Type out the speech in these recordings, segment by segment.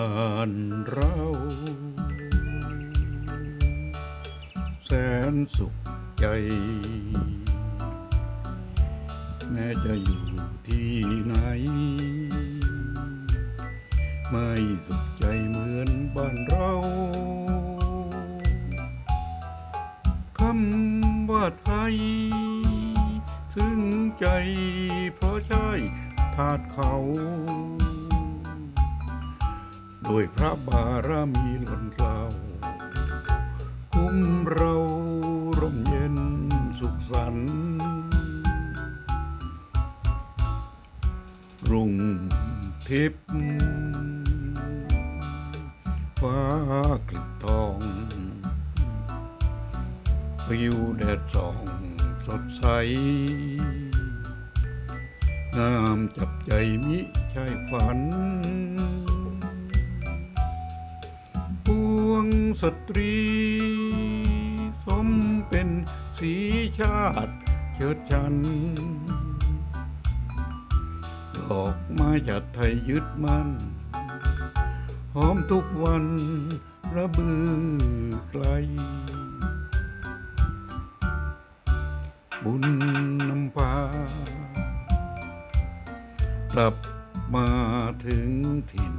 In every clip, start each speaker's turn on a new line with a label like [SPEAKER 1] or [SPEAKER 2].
[SPEAKER 1] านเรา แสนสุขใจ แม้จะอยู่ที่ไหน ไม่สุขใจเหมือนบ้านเราคำว่าไทยซึ่งใจเพราะใช่ทาดเขา ดวยพระบารมีล้นเกล้าคุ้มเราร่มเย็นสุขสันต์รุ่งทิพย์ฟ้ากลิบทองวิวแดดส่องสดใสงามจับใจมิใช่ฝัน สตรี สมเป็นสีชาติเชิดชัน ดอกไม้จัดไทยยึดมันหอมทุกวันระบือไกล บุญนำพากลับมาถึงถิ่น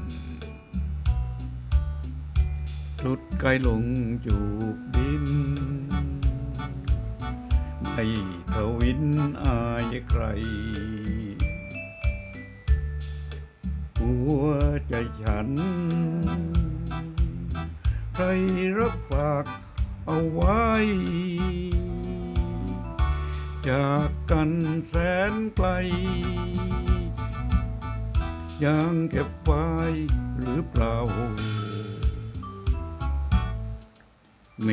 [SPEAKER 1] สุดไกลลงจูบดิน ไม่ทวินอายใคร หัวใจฉัน ใครรับฝากเอาไว้ จากกันแสนไกล ยังเก็บไว้หรือเปล่า เม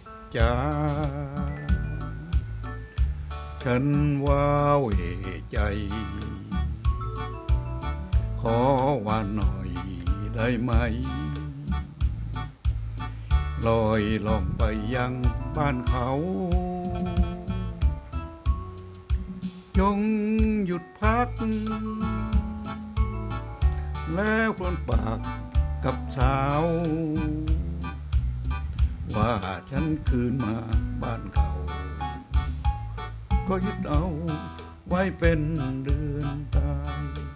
[SPEAKER 1] ฆจ้าฉันว้าเหวใจ ขอว่าหน่อยได้ไหม ลอยลองไปยังบ้านเขา จงหยุดพัก แล้วคนปากกับสาวาฉันคืนมาบ้านเขา ก็ยึดเอาไว้เป็นเดือนตาย